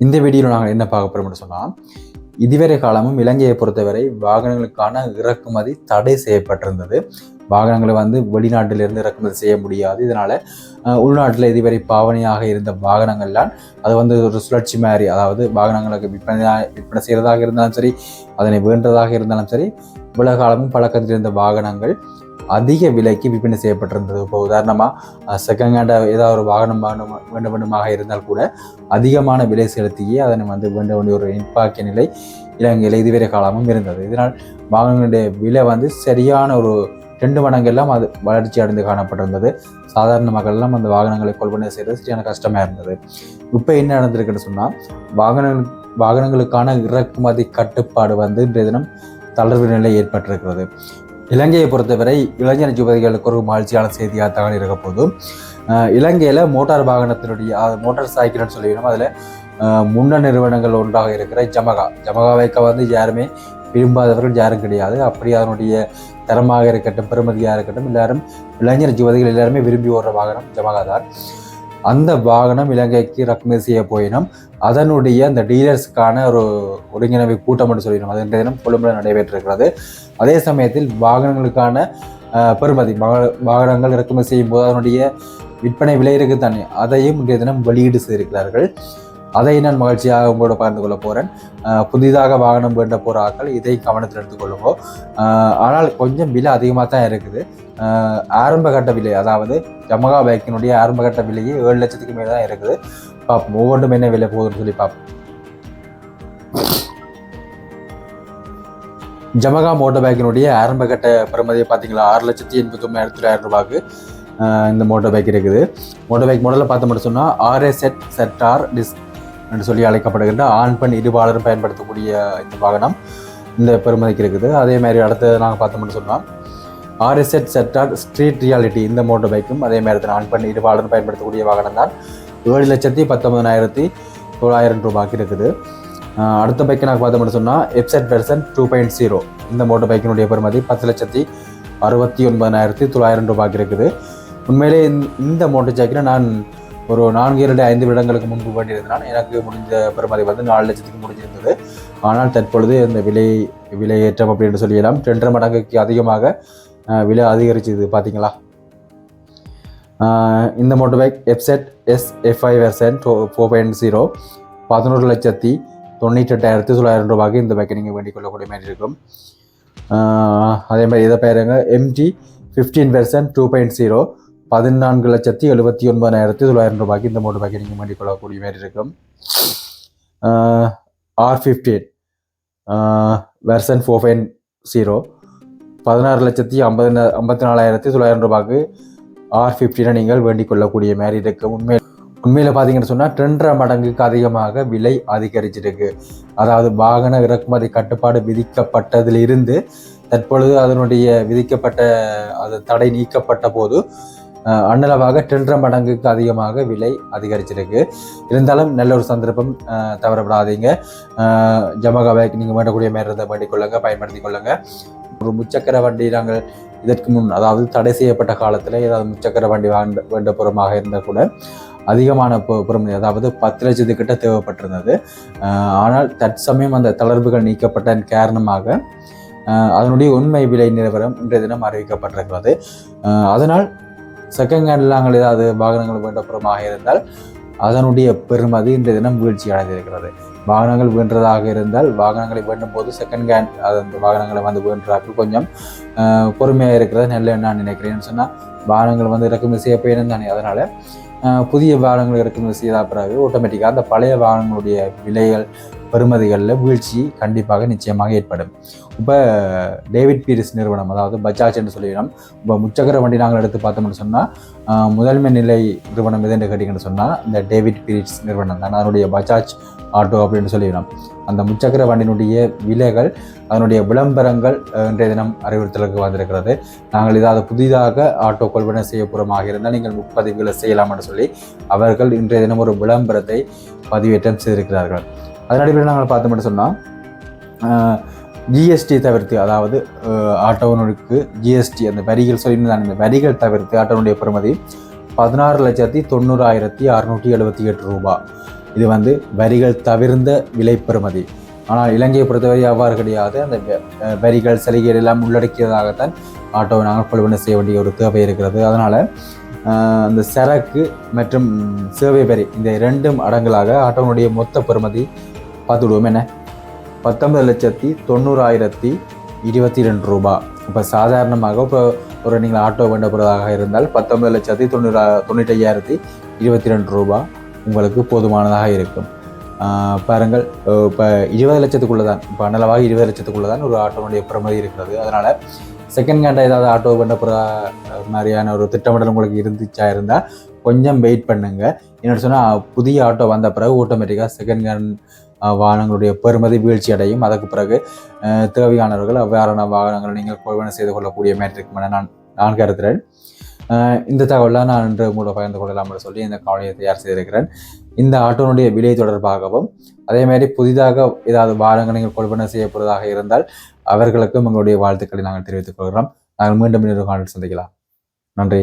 இந்த வீடியோவில் நாங்கள் என்ன பார்க்க போகிறோம்னு சொன்னால் இதுவரை காலமும் இலங்கையை பொறுத்தவரை வாகனங்களுக்கான இறக்குமதி தடை செய்யப்பட்டிருந்தது. வாகனங்களை வந்து வெளிநாட்டிலிருந்து இறக்குமதி செய்ய முடியாது. இதனால் உள்நாட்டில் இதுவரை பாவனையாக இருந்த வாகனங்கள்லாம் அது வந்து ஒரு சுழற்சி மாதிரி அதாவது வாகனங்களுக்கு விற்பனை விற்பனை செய்கிறதாக இருந்தாலும் சரி அதனை வேண்டதாக இருந்தாலும் சரி உலக காலமும் பழக்கத்தில் இருந்த வாகனங்கள் அதிக விலைக்கு விற்பனை செய்யப்பட்டிருந்தது. இப்போ உதாரணமாக செகண்ட் ஹேண்டாக ஏதாவது ஒரு வாகனம் வாங்கணும் வேண்டும் வேண்டுமாக இருந்தால் கூட அதிகமான விலை செலுத்தியே அதனை வந்து வேண்ட வேண்டிய ஒரு நிற்பாக்கிய நிலை இலங்கையில் இதுவரை காலமும் இருந்தது. இதனால் வாகனங்களுடைய விலை வந்து சரியான ஒரு ரெண்டு மடங்கெல்லாம் அது வளர்ச்சி அடைந்து காணப்பட்டிருந்தது. சாதாரண மக்கள் எல்லாம் அந்த வாகனங்களை கொள்வனை செய்கிறது சரியான கஷ்டமாக இருந்தது. இப்போ என்ன நடந்திருக்குன்னு சொன்னால் வாகனங்கள் வாகனங்களுக்கான இறக்குமதி கட்டுப்பாடு வந்து இன்றைய தினம் தளர்வு நிலை ஏற்பட்டிருக்கிறது. இலங்கையை பொறுத்தவரை இளைஞர் யுவதிகளுக்கு ஒரு மகிழ்ச்சியான செய்தியாக தான் இருக்க போதும். இலங்கையில் மோட்டார் வாகனத்தினுடைய மோட்டார் சைக்கிள்னு சொல்லிடணும். அதில் முன்ன நிறுவனங்கள் ஒன்றாக இருக்கிற ஜமகா. ஜமகா வைக்க வந்து யாருமே விரும்பாதவர்கள் யாரும் கிடையாது. அப்படி அதனுடைய தரமாக இருக்கட்டும் பெருமதியாக இருக்கட்டும் எல்லாரும் இளைஞர் யுவதிகள் எல்லாருமே விரும்பி ஓடுற வாகனம் ஜமகா தான். அந்த வாகனம் இலங்கைக்கு இறக்குமதி செய்ய போயினும் அதனுடைய அந்த டீலர்ஸுக்கான ஒரு ஒருங்கிணைவு கூட்டம் என்று சொல்லிடும் அது இன்றைய தினம் கொழும்புல நடைபெற்றிருக்கிறது. அதே சமயத்தில் வாகனங்களுக்கான பெறுமதி வாகனங்கள் இறக்குமதி செய்யும் போது அதனுடைய விற்பனை விலை இருக்கு தானே அதையும் இன்றைய தினம் வெளியீடு செய்திருக்கிறார்கள். அதை நான் மகிழ்ச்சியாக உங்களோட பகிர்ந்து கொள்ள போகிறேன் புதிதாக வாகனம் வேண்ட போகிற ஆக்கள் இதை கவனத்தில் எடுத்துக்கொள்ளுவோம் ஆனால் கொஞ்சம் விலை அதிகமாக தான் இருக்குது. ஆரம்ப கட்ட விலை அதாவது ஜமகா பைக்கினுடைய ஆரம்ப கட்ட விலையே ஏழு லட்சத்துக்கு மேலே தான் இருக்குது. பார்ப்போம் ஒவ்வொன்றும் என்ன விலை போகுதுன்னு சொல்லி பார்ப்போம் ஜமகா மோட்டர் பைக்கினுடைய ஆரம்ப கட்ட பெறுமதியை பார்த்தீங்களா? ஆறு லட்சத்தி எண்பத்தி ஒன்பதாயிரத்தி தொள்ளாயிரம் ரூபாய்க்கு இந்த மோட்டர் பைக் இருக்குது. மோட்டர் பைக் மாடலில் பார்த்து மட்டும் சொன்னால் ஆர்எஸ்எட் செட்டார் டிஸ் என்று சொல்லி அழைக்கப்படுகின்ற ஆண் பெண் இருபாலரும் பயன்படுத்தக்கூடிய இந்த வாகனம் இந்த பெருமதிக்கு இருக்குது. அதே மாதிரி அடுத்து நாங்கள் பார்த்தோம்னு சொன்னால் ஆர்எஸ்எட் செட்டார் ஸ்ட்ரீட் ரியாலிட்டி இந்த மோட்டர் பைக்கும் அதே மாதிரி தான் ஆண் பெண் இருபாலரும் பயன்படுத்தக்கூடிய வாகனம் தான். ஏழு லட்சத்தி பத்தொன்பதாயிரத்தி தொள்ளாயிரம் ரூபாய்க்கு இருக்குது. அடுத்த பைக்கை நாங்கள் பார்த்தோம்னு சொன்னால் FZ version two point zero இந்த மோட்டர் பைக்கினுடைய பெருமதி பத்து லட்சத்தி அறுபத்தி ஒன்பதாயிரத்தி தொள்ளாயிரம் ரூபாய்க்கு இருக்குது. உண்மையிலே இந்த மோட்டர் சைக்கிளை நான் ஒரு நான்கு இரண்டு ஐந்து வருடங்களுக்கு முன்பு வேண்டியிருந்தனால் எனக்கு முடிஞ்ச பெருமதி வந்து நாலு லட்சத்துக்கு முடிஞ்சிருந்தது. ஆனால் தற்பொழுது இந்த விலை விலையேற்றம் அப்படின்னு சொல்லிடலாம் ரெண்டரை மடங்குக்கு அதிகமாக விலை அதிகரிச்சது பார்த்தீங்களா இந்த motor bike FZ S FI version four point zero பதினோரு லட்சத்தி தொண்ணூற்றி எட்டாயிரத்தி தொள்ளாயிரம் ரூபாய்க்கு இந்த பைக்கை நீங்கள் வேண்டிக் கொள்ளக்கூடிய மாதிரி இருக்கும். அதே மாதிரி இதை பேருங்க MT fifteen version two point zero பதினான்கு லட்சத்தி எழுபத்தி ஒன்பதாயிரத்தி தொள்ளாயிரம் ரூபாய்க்கு இந்த மூன்று பேக்கை நீங்கள் வேண்டிக் கொள்ளக்கூடிய மாதிரி இருக்கும் R fifteen version four fine zero பதினாறு லட்சத்தி ஐம்பது ஐம்பத்தி நாலாயிரத்தி தொள்ளாயிரம் ரூபாய்க்கு ஆர் ஃபிஃப்டீனை நீங்கள் வேண்டிக் கொள்ளக்கூடிய மாதிரி இருக்குது உண்மையில் உண்மையில் பார்த்தீங்கன்னு சொன்னால் ரெண்டரை மடங்குக்கு அதிகமாக விலை அதிகரிச்சிருக்கு. அதாவது வாகன இறக்குமதி கட்டுப்பாடு விதிக்கப்பட்டதிலிருந்து தற்பொழுது அதனுடைய விதிக்கப்பட்ட அது தடை நீக்கப்பட்ட போது அன்னளவாக டென்ற மடங்குக்கு அதிகமாக விலை அதிகரிச்சிருக்கு. இருந்தாலும் நல்ல ஒரு சந்தர்ப்பம் தவறப்படாதீங்க ஜமகா பேக் நீங்கள் வேண்டக்கூடிய மாதிரி இருந்தால் வேண்டிக் கொள்ளுங்க பயன்படுத்தி கொள்ளுங்க. ஒரு முச்சக்கர வண்டி நாங்கள் இதற்கு முன் அதாவது தடை செய்யப்பட்ட காலத்தில் ஏதாவது முச்சக்கர வண்டி வாண்ட வேண்ட புறமாக இருந்தால் கூட அதிகமான புறம் அதாவது பத்து லட்சத்துக்கிட்ட தேவைப்பட்டிருந்தது. ஆனால் தற்சமயம் அந்த தளர்வுகள் நீக்கப்பட்ட காரணமாக அதனுடைய உண்மை விலை நிலவரம் இன்றைய தினம் அறிவிக்கப்பட்டிருக்கிறது. அதனால் செகண்ட் ஹேண்டில் நாங்கள் ஏதாவது வாகனங்கள் வேண்டப்புறமாக இருந்தால் அதனுடைய பெருமதி இன்றைய தினம் வீழ்ச்சி அடைந்திருக்கிறது. வாகனங்கள் வேண்டதாக இருந்தால் வாகனங்களை வேண்டும் போது செகண்ட் ஹேண்ட் அந்த வாகனங்களை வந்து வேண்டாக்கள் கொஞ்சம் பொறுமையாக இருக்கிறது நல்ல நான் நினைக்கிறேன்னு சொன்னால் வாகனங்கள் வந்து இறக்குமதி செய்ய போயிடும் தானே. அதனால் புதிய வாகனங்கள் இறக்குமதி செய்த பிறகு ஆட்டோமேட்டிக்காக அந்த பழைய வாகனங்களுடைய விலைகள் பெறுமதிகளில் வீழ்ச்சி கண்டிப்பாக நிச்சயமாக ஏற்படும். இப்போ டேவிட் பீரிஸ் நிறுவனம் அதாவது பஜாஜ் என்று சொல்லிவிடும் இப்போ முச்சக்கர வண்டி நாங்கள் எடுத்து பார்த்தோம்னு சொன்னால் முதன்மை நிலை நிறுவனம் எதுன்னு கேட்டிங்கன்னு சொன்னால் இந்த டேவிட் பீரிஸ் நிறுவனம் தான். அதனுடைய பஜாஜ் ஆட்டோ அப்படின்னு சொல்லிடணும் அந்த முச்சக்கர வண்டியினுடைய விலைகள் அதனுடைய விளம்பரங்கள் இன்றைய தினம் அறிவுறுத்தலுக்கு வந்திருக்கிறது. நாங்கள் ஏதாவது புதிதாக ஆட்டோ கொள்வனை செய்ய புறமாக இருந்தால் நீங்கள் முப்பதிவுகளை செய்யலாம் என்று சொல்லி அவர்கள் இன்றைய தினம் ஒரு விளம்பரத்தை பதிவேற்றம் செய்திருக்கிறார்கள். அதன் அடிப்படையில் நாங்கள் பார்த்தோம்னு சொன்னால் ஜிஎஸ்டி தவிர்த்து அதாவது ஆட்டோனுக்கு ஜிஎஸ்டி அந்த வரிகள் சொல்லியிருந்தாங்க அந்த வரிகள் தவிர்த்து ஆட்டோனுடைய பெறுமதி பதினாறு லட்சத்தி தொண்ணூறாயிரத்தி அறுநூற்றி எழுபத்தி எட்டு ரூபாய் இது வந்து வரிகள் தவிர்ந்த விலை பெறுமதி. ஆனால் இலங்கையை பொறுத்தவரை அவ்வாறு கிடையாது. அந்த வரிகள் சலுகைகள் எல்லாம் உள்ளடக்கியதாகத்தான் ஆட்டோவை நாங்கள் கொள்வனை செய்ய வேண்டிய ஒரு தேவை இருக்கிறது. அதனால் அந்த சரக்கு மற்றும் சேவை வரி இந்த இரண்டும் அடங்கலாக ஆட்டோனுடைய மொத்த பெறுமதி பார்த்துடுவோம் என்ன? பத்தொன்பது லட்சத்தி தொண்ணூறாயிரத்தி இருபத்தி ரெண்டு ரூபாய் இப்போ சாதாரணமாக இப்போ ஒரு நீங்கள் ஆட்டோ வேண்ட போகிறதாக இருந்தால் பத்தொன்பது லட்சத்தி தொண்ணூறா தொண்ணூற்றி ஐயாயிரத்தி இருபத்தி ரெண்டு ரூபா உங்களுக்கு போதுமானதாக இருக்கும். பாருங்கள் இப்போ இருபது லட்சத்துக்குள்ளே தான் இப்போ அனளவாக இருபது லட்சத்துக்குள்ளே தான் ஒரு ஆட்டோனுடைய பிரமதி இருக்கிறது. அதனால் செகண்ட் ஹேண்ட் ஏதாவது ஆட்டோ பண்ண போகிற மாதிரியான ஒரு திட்டமிடல் உங்களுக்கு இருந்துச்சா இருந்தால் கொஞ்சம் வெயிட் பண்ணுங்கள் என்னோட சொன்னால் புதிய ஆட்டோ வந்த பிறகு ஆட்டோமேட்டிக்காக செகண்ட் ஹேண்ட் வாகனங்களுடைய பெருமதி வீழ்ச்சி அடையும். அதற்கு பிறகு தேவையானவர்கள் அவ்வாறான வாகனங்களை நீங்கள் கொள்வனை செய்து கொள்ளக்கூடிய மேட்ரிக் என நான் நான் கருதுகிறேன் இந்த தகவலாக நான் இன்று உங்களோட பகிர்ந்து கொள்ளலாம் என்று சொல்லி இந்த காவலியை தயார் செய்திருக்கிறேன். இந்த ஆட்டோனுடைய விலை தொடர்பாகவும் அதே மாதிரி புதிதாக ஏதாவது வாரங்கள் நீங்கள் கொள்வனை செய்யப்படுவதாக இருந்தால் அவர்களுக்கும் எங்களுடைய வாழ்த்துக்களை நாங்கள் தெரிவித்துக் கொள்கிறோம். நாங்கள் மீண்டும் இன்னொரு காலில் சந்திக்கலாம். நன்றி.